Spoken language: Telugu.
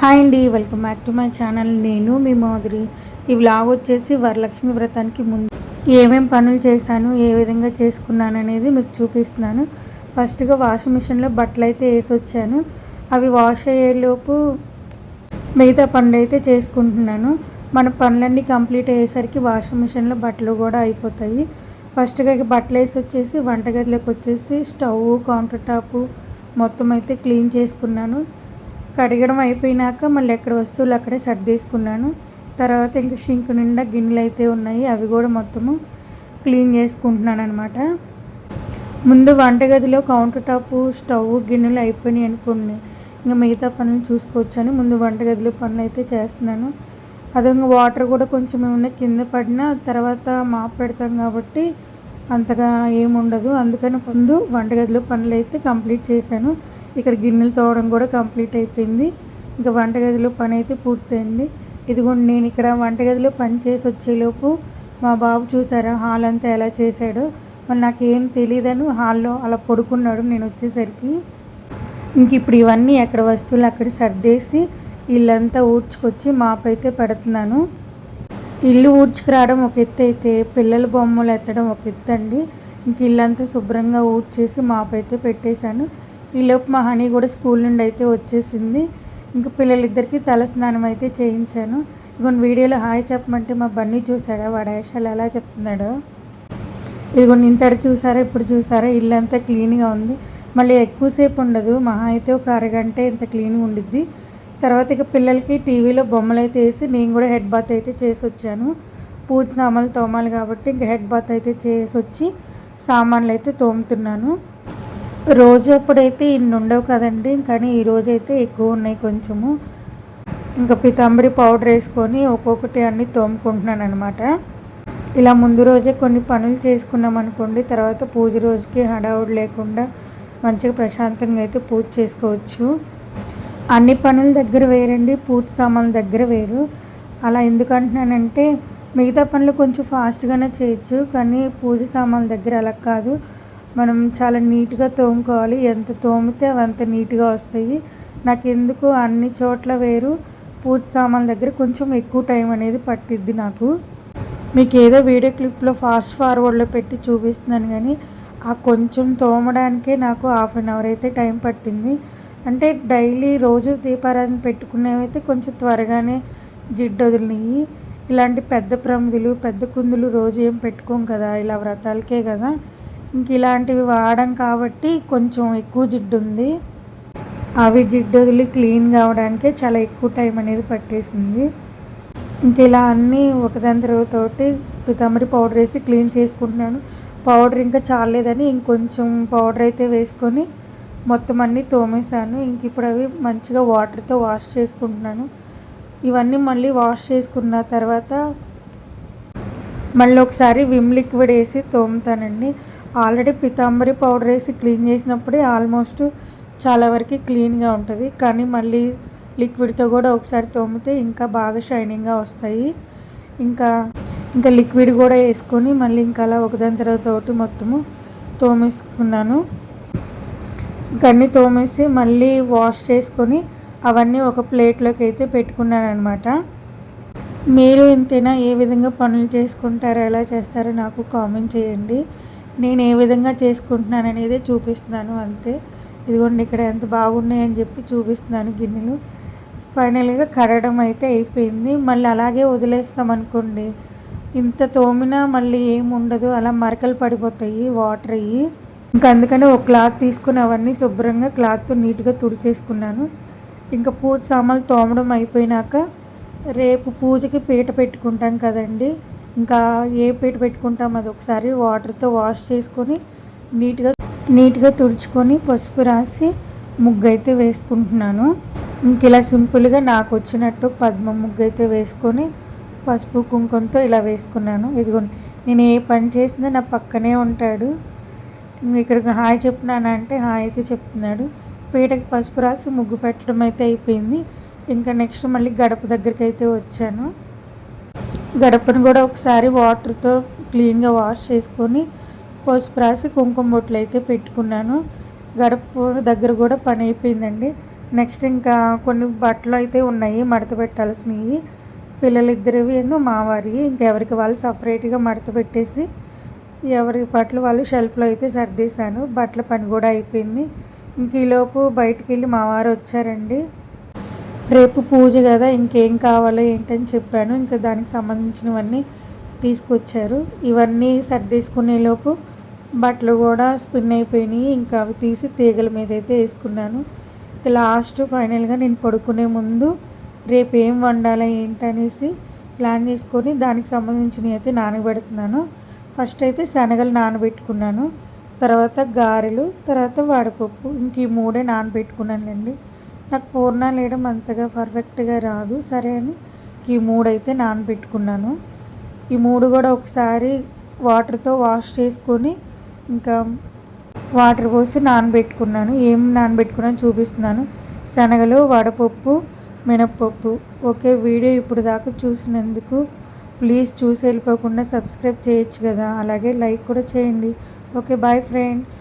హాయ్ అండి welcome back to my channel. నేను మీ మాధురి. ఈ వ్లాగ్ వచ్చేసి వరలక్ష్మి వ్రతానికి ముందు ఏమేం పనులు చేశాను ఏ విధంగా చేసుకున్నాను అనేది మీకు చూపిస్తున్నాను. ఫస్ట్గా వాషింగ్ మిషన్లో బట్టలు అయితే వేసి వచ్చాను అవి వాష్ అయ్యేలోపు మిగతా పనులు అయితే చేసుకుంటున్నాను. మన పనులన్నీ కంప్లీట్ అయ్యేసరికి వాషింగ్ మిషన్లో బట్టలు కూడా అయిపోతాయి. ఫస్ట్గా బట్టలు వేసి వచ్చేసి వంటగదిలోకి వచ్చేసి స్టవ్ కౌంటర్ టాపు మొత్తం అయితే క్లీన్ చేసుకున్నాను. కడగడం అయిపోయినాక మళ్ళీ ఎక్కడ వస్తువులు అక్కడే సర్దేసుకున్నాను తర్వాత ఇంకా షింక్ నిండా గిన్నెలు అయితే ఉన్నాయి. అవి కూడా మొత్తము క్లీన్ చేసుకుంటున్నాను అనమాట ముందు వంటగదిలో కౌంటర్ టాపు స్టవ్ గిన్నెలు అయిపోయినాయి అనుకోండి. ఇంకా మిగతా పనులు చూసుకోవచ్చని ముందు వంటగదిలో పనులు అయితే చేస్తున్నాను. అదే వాటర్ కూడా కొంచెం ఏమన్నా కింద పడినా తర్వాత మాప్ పెడతాం కాబట్టి అంతగా ఏముండదు. అందుకని ముందు వంటగదిలో పనులు అయితే కంప్లీట్ చేశాను. ఇక్కడ గిన్నెలు తోవడం కూడా కంప్లీట్ అయిపోయింది. ఇంకా వంటగదిలో పని అయితే పూర్తయింది. ఇదిగోండి నేను ఇక్కడ వంటగదిలో పని చేసి వచ్చేలోపు మా బాబు చూసారా హాల్ అంతా ఎలా చేశాడో. మరి నాకేం తెలియదని హాల్లో అలా పడుకున్నాడు నేను వచ్చేసరికి. ఇంక ఇప్పుడు ఇవన్నీ ఎక్కడ వస్తువులు అక్కడ సర్దేసి ఇల్లంతా ఊడ్చుకొచ్చి మాపైతే పెడుతున్నాను. ఇల్లు ఊడ్చుకురావడం ఒక ఎత్తు అయితే పిల్లల బొమ్మలు ఎత్తడం ఒక ఎత్తు అండి. ఇంక ఇల్లంతా శుభ్రంగా ఊడ్చేసి మాపైతే పెట్టేశాను. ఈలోపు మా హనీ కూడా స్కూల్ నుండి అయితే వచ్చేసింది. ఇంకా పిల్లలిద్దరికీ తల స్నానం అయితే చేయించాను. ఇదిగోని వీడియోలో హాయ్ చెప్పమంటే మా బన్నీ చూసాడా వాడు వేషాలు ఎలా చెప్తున్నాడో. ఇదిగోని ఇంతటి చూసారా ఇప్పుడు చూసారా? ఇల్లు అంతా క్లీన్గా ఉంది. మళ్ళీ ఎక్కువసేపు ఉండదు. మహా అయితే ఒక అరగంట ఇంత క్లీన్గా ఉండిద్ది. తర్వాత ఇక పిల్లలకి టీవీలో బొమ్మలు అయితే వేసి నేను కూడా హెడ్ బాత్ అయితే చేసి వచ్చాను. పూజ సామాన్లు తోమాలి కాబట్టి ఇంకా హెడ్ బాత్ అయితే చేసి వచ్చి సామాన్లు అయితే తోముతున్నాను. రోజు అప్పుడైతే ఇన్ని ఉండవు కదండి. కానీ ఈరోజు అయితే ఎక్కువ ఉన్నాయి కొంచెము. ఇంకా పితాంబరి పౌడర్ వేసుకొని ఒక్కొక్కటి అన్ని తోముకుంటున్నాను అనమాట ఇలా ముందు రోజే కొన్ని పనులు చేసుకున్నాం అనుకోండి తర్వాత పూజ రోజుకి హడావుడు లేకుండా మంచిగా ప్రశాంతంగా అయితే పూజ చేసుకోవచ్చు. అన్ని పనుల దగ్గర వేరండి పూజ సామాన్ల దగ్గర వేరు. అలా ఎందుకంటున్నానంటే మిగతా పనులు కొంచెం ఫాస్ట్గానే చేయొచ్చు కానీ పూజ సామాన్ల దగ్గర అలా కాదు. మనం చాలా నీట్గా తోముకోవాలి. ఎంత తోమితే అవి అంత నీట్గా వస్తాయి. నాకు ఎందుకు అన్ని చోట్ల వేరు. పూజ సామాన్ దగ్గర కొంచెం ఎక్కువ టైం అనేది పట్టిద్ది నాకు. మీకు ఏదో వీడియో క్లిప్లో ఫాస్ట్ ఫార్వర్డ్లో పెట్టి చూపిస్తున్నాను కానీ ఆ కొంచెం తోమడానికే నాకు హాఫ్ అన్ అవర్ అయితే టైం పట్టింది. అంటే డైలీ రోజు దీపారాధన పెట్టుకునేవైతే కొంచెం త్వరగానే జిడ్డు వదిలినాయి. ఇలాంటి పెద్ద ప్రమిదులు పెద్ద కుందులు రోజు ఏం పెట్టుకోం కదా. ఇలా వ్రతాలకే కదా. ఇంక ఇలాంటివి వాడడం కాబట్టి కొంచెం ఎక్కువ జిడ్డు ఉంది. అవి జిడ్డు వదిలి క్లీన్ కావడానికే చాలా ఎక్కువ టైం అనేది పట్టేసింది. ఇంక ఇలా అన్నీ ఒకదాని తర్వాతోటి పితాంబరి పౌడర్ వేసి క్లీన్ చేసుకుంటున్నాను. పౌడర్ ఇంకా చాలేదని ఇంకొంచెం పౌడర్ అయితే వేసుకొని మొత్తం అన్నీ తోమేశాను. ఇంక ఇప్పుడు అవి మంచిగా వాటర్తో వాష్ చేసుకుంటున్నాను. ఇవన్నీ మళ్ళీ వాష్ చేసుకున్న తర్వాత మళ్ళీ ఒకసారి విమ్ లిక్విడ్ వేసి తోముతానండి. ఆల్రెడీ పితాంబరి పౌడర్ వేసి క్లీన్ చేసినప్పుడే ఆల్మోస్ట్ చాలా వరకు క్లీన్గా ఉంటుంది. కానీ మళ్ళీ లిక్విడ్తో కూడా ఒకసారి తోమితే ఇంకా బాగా షైనింగ్గా వస్తాయి. ఇంకా ఇంకా లిక్విడ్ కూడా వేసుకొని మళ్ళీ ఇంకా అలా ఒకదాని తర్వాత ఒకటి మొత్తము తోమేసుకున్నాను. గన్ని తోమేసి మళ్ళీ వాష్ చేసుకొని అవన్నీ ఒక ప్లేట్లోకి అయితే పెట్టుకున్నాను అనమాట మీరు ఇంతైనా ఏ విధంగా పనులు చేసుకుంటారో ఎలా చేస్తారో నాకు కామెంట్ చేయండి. నేను ఏ విధంగా చేసుకుంటున్నాను అనేది చూపిస్తున్నాను అంతే. ఇదిగోండి ఇక్కడ ఎంత బాగున్నాయని చెప్పి చూపిస్తున్నాను గిన్నెలు. ఫైనల్గా కడగడం అయితే అయిపోయింది. మళ్ళీ అలాగే వదిలేస్తాం అనుకోండి. ఇంత తోమినా మళ్ళీ ఏముండదు ఉండదు. అలా మరకలు పడిపోతాయి వాటర్ అయ్యి. ఇంకా అందుకని ఒక క్లాత్ తీసుకుని అవన్నీ శుభ్రంగా క్లాత్తో నీట్గా తుడిచేసుకున్నాను. ఇంకా పూజ సామాన్లు తోమడం అయిపోయినాక రేపు పూజకి పీట పెట్టుకుంటాం కదండి. ఇంకా ఏ పీట పెట్టుకుంటాం అది ఒకసారి వాటర్తో వాష్ చేసుకొని నీట్గా నీట్గా తుడుచుకొని పసుపు రాసి ముగ్గు అయితే వేసుకుంటున్నాను. ఇంక ఇలా సింపుల్గా నాకు వచ్చినట్టు పద్మ ముగ్గు అయితే వేసుకొని పసుపు కుంకుమతో ఇలా వేసుకున్నాను. ఇదిగోండి నేను ఏ పని చేసినా నా పక్కనే ఉంటాడు. ఇక్కడికి హాయ్ చెప్తున్నానంటే హాయ్ అయితే చెప్తున్నాడు. పీటకి పసుపు రాసి ముగ్గు పెట్టడం అయితే అయిపోయింది. ఇంకా నెక్స్ట్ మళ్ళీ గడప దగ్గరికి అయితే వచ్చాను. గడపను కూడా ఒకసారి వాటర్తో క్లీన్గా వాష్ చేసుకొని పసుపు రాసి కుంకుమ బొట్లు అయితే పెట్టుకున్నాను. గడప దగ్గర కూడా పని అయిపోయిందండి. నెక్స్ట్ ఇంకా కొన్ని బట్టలు అయితే ఉన్నాయి మడత పెట్టాల్సినవి. పిల్లలిద్దరివి మావారి. ఇంకెవరికి వాళ్ళు సపరేట్గా మడత పెట్టేసి ఎవరి బట్టలు వాళ్ళు షెల్ఫ్లో అయితే సర్దేశాను. బట్టల పని కూడా అయిపోయింది. ఇంక ఈలోపు బయటికి వెళ్ళి మా వారు వచ్చారండి. రేపు పూజ కదా ఇంకేం కావాలో ఏంటని చెప్పాను. ఇంకా దానికి సంబంధించినవన్నీ తీసుకొచ్చారు. ఇవన్నీ సర్దేసుకునేలోపు బట్టలు కూడా స్పిన్ అయిపోయినాయి. ఇంకా అవి తీసి తీగల మీద అయితే వేసుకున్నాను. లాస్ట్ ఫైనల్గా నేను పడుకునే ముందు రేపు ఏం వండాలా ఏంటనేసి ప్లాన్ చేసుకొని దానికి సంబంధించినవి అయితే నానబెడుతున్నాను. ఫస్ట్ అయితే శనగలు నానబెట్టుకున్నాను. తర్వాత గారెలు తర్వాత వాడపప్పు ఇంక ఈ మూడే నానబెట్టుకున్నానండి నాకు పూర్ణాలు వేయడం అంతగా పర్ఫెక్ట్గా రాదు. సరే అని ఈ మూడు అయితే నానబెట్టుకున్నాను. ఈ మూడు కూడా ఒకసారి వాటర్తో వాష్ చేసుకొని ఇంకా వాటర్ పోసి నానబెట్టుకున్నాను. ఏం నానబెట్టుకున్నాను చూపిస్తున్నాను. శనగలు వడపప్పు మినప్పప్పు. ఓకే వీడియో ఇప్పుడు దాకా చూసినందుకు ప్లీజ్ చూసి వెళ్ళిపోకుండా సబ్స్క్రైబ్ చేయొచ్చు కదా. అలాగే లైక్ కూడా చేయండి. Okay bye friends.